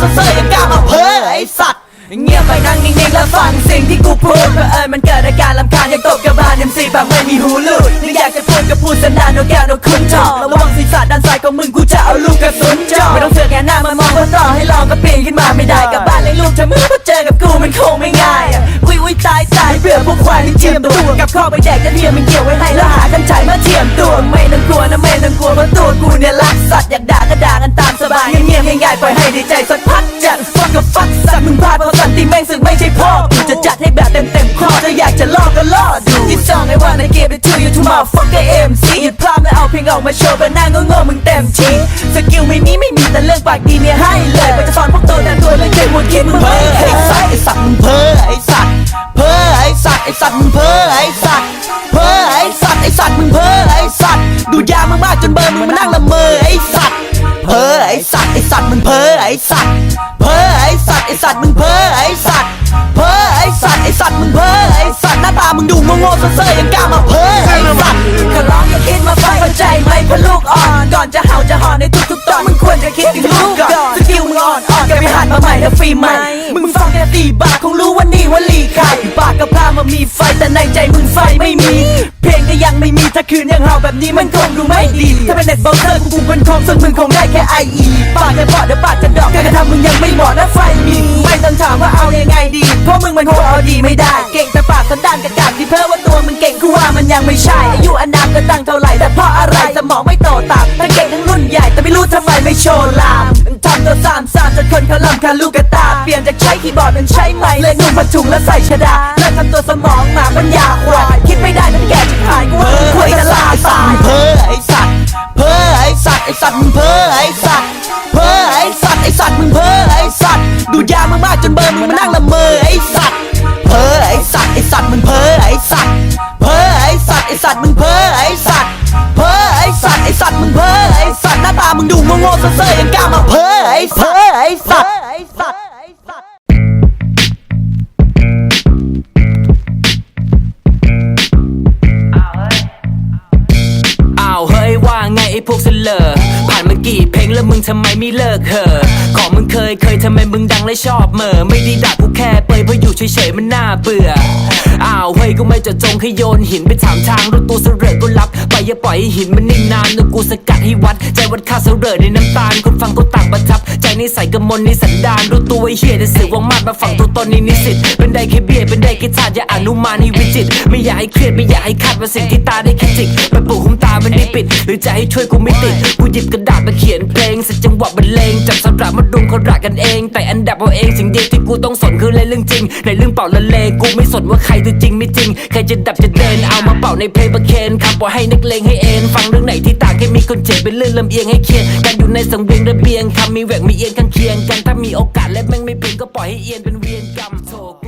มึงดูโง่ๆเซ่อๆยังกล้ามาเพ้อไอ้สัตว์เงียบไปนั่งนิ่งๆแล้วฟังสิ่งที่กูพูดเอิญมันเกิดอาการลำคาญอยากตบกระบาลเอ็มซีแบบไม่มีหูลูดนึกอยากจะพูดก็พูดสนานโนแก้วโนคุณจอกระวังศีรษะด้านซ้ายของมึงกูจะเอาลูกกระสุนจ่อไม่ต้องเสือกแงหน้ามามองว่าต่อให้ลองก็ปีนขึ้นมาไม่ได้กับบ้านเลี้ยงลูกจะมือพอเจอกับกูมันคงไม่ง่ายอะวิวิตายตายเบื่อพวกควายที่เจียมตัวกับข้อไปแดกจะเทียมมันเกี่ยวไว้ให้แล้วหากันฉายมาเทียมตัวไม่ต้องกลัวนะไม่ต้องกลัวเพราะตัวกูเนี่ยรักสัตว์อยาาดไม่าเพลงออกมาโชว์แบบหน้าโง่ๆมึงเต็มทีสกิลไม่มีไม่มีแต่เรื่องปากดีเนี่ยให้เลยไปจะสอนพวกตัวแต่ตัวเลยเก่งหมดคิดมึงเพ้อไอ้สัตว์ไอ้สัตว์มึงเพ้อไอ้สัตว์เพ้อไอ้สัตว์ไอ้สัตว์มึงเพ้อไอ้สัตว์เพ้อไอ้สัตว์ไอ้สัตว์มึงเพ้อไอ้สัตว์ดูยามากๆจนเบิร์มึงมานั่งละเมอไอ้สัตว์เพ้อไอ้สัตว์ไอ้สัตว์มึงเพ้อไอ้สัตว์เพ้อไอ้สัตว์ไอ้สัตว์มึงเพ้อไอ้สัตว์ ในทุกๆตอนมึงควรจะคิดถึงลูกก่อนสกิลมึงอ่อนอ่อนแกไปหัดมาใหม่นะฟรีใหม่มึงฟังแค่ตีบาทคงรู้ว่านี่ว่าลีใครปากกับพลามามีไฟแต่ในใจมึงไฟไม่มี เพลงก็ยังไม่มีถ้าคืนยังเห่าแบบนี้มันคงดูไม่ดี ถ้าเป็นเน็ตเบราว์เซอร์กูกูเป็นคอมซึ่งมึงคงได้แค่ไออีปากแค่พอเดี๋ยวปากจะดอกการกระทำมึงยังไม่เหมาะนะไฟมีไม่ต้องถามว่าเอายังไงดี เพราะมึงมันคงเอาดีไม่ได้ เก่งแต่ปากสันดานกระกา กูว่ามันยังไม่ใช่ อายุอนามก็ตั้งเท่าไหร่ แต่เพราะอะไรสมองไม่โตตามทั้งเก่งทั้งรุ่นใหญ่แต่ไม่รู้ทำไมไม่โชว์ลามทำตัวสามสามจนคนเขาลำคาลูกกระตา เปลี่ยนจากใช้คีย์บอร์ดเป็นใช้ไม้เลยนุ่งผ้าถุงแล้วใส่ชดาเลิกทำตัวสมองหมาปัญญาควายคิดไม่ได้ทั้งแก่ชิบหายกูว่ามึงควรจะลาตายเพ้อไอ้สัตว์เพ้อไอ้สัตว์ไอ้สัตว์มึงเพ้อไอ้สัตว์เพ้อไอ้สัตว์ไอ้สัตว์มึงเพ้อไอ้สัตว์ดูดยามากๆจนเบิร์นมึงมานั่งละเมอไอ้สัตว์ ไอสัตว์มึงเพ้อไอสัตว์เพ้อไอสัตว์ไอสัตว์มึงเพ้อไอสัตว์หน้าตามึงดูโง่ๆเซ่อๆยังกล้ามาเพ้อไอสัตว์ไอสัตว์ไอสัตว์ไอ้สัตว์อ้าวเฮ้ยว่าไงไอ้พวกเสลอผ่านมากี่เพลงแล้วมึงทำไมไม่เลิกเหอะของมึงเคยเคยทำไมมึงดังและชอบเหมอไม่ได้ด่ากูแค่เปยเพราะอยู่เฉยๆมันน่าเบื่อ อ้าวเฮ้ยก็ไม่จะจงแค่โยนหินไปถามทางรถตัวเสรอก็รับ ไปอย่าปล่อยให้หินมันนิ่งนานนึกกูสกัดให้วัด ใจวัดค่าเสรอในน้ำตาลคนฟังก็ต่างประทับ ใจนิสัยกมลในสันดานรู้ตัวไอ้เหี้ยแต่สื่อว่างมากมาฝังตัวตนในนิสิตเป็นได้แค่เบี้ยเป็นได้แค่ทาสอย่าอนุมานให้วิจิต ไม่อยากให้เครียดไม่อยากให้คาดว่าสิ่งที่ตาได้แค่จิกไปปลูกคุ้มตามันได้ปิด หรือจะให้ช่วยกูไม่ติดกูหยิบกระดาษมาเขียนเพลงสักจังหวะบรรเลงจับ สระมาดุมเขารักกันเอง แต่อันดับเอาเองสิ่งเดียวที่กูต้องสนคือเล่นเรื่องจริง ในเรื่องเป่าละเลงกูไม่สนว่าใครตัวจริงไม่จริง ใครจะดับจะเดินเอามาเป่าในเพลงประเคนคำปล่อยให้นักเลงให้เอ็นฟังเรื่องไหนที่ต่างแค่มีคนเจ็บเป็นเรื่องลำเอียงให้เคียงการอยู่ในสังเวียนระเบียงคำมีแหวกมีเอียงข้างเคียงกันถ้ามีโอกาสและแม่งไม่เป็นก็ปล่อยให้เอียนเป็นเวียนกรรมโถ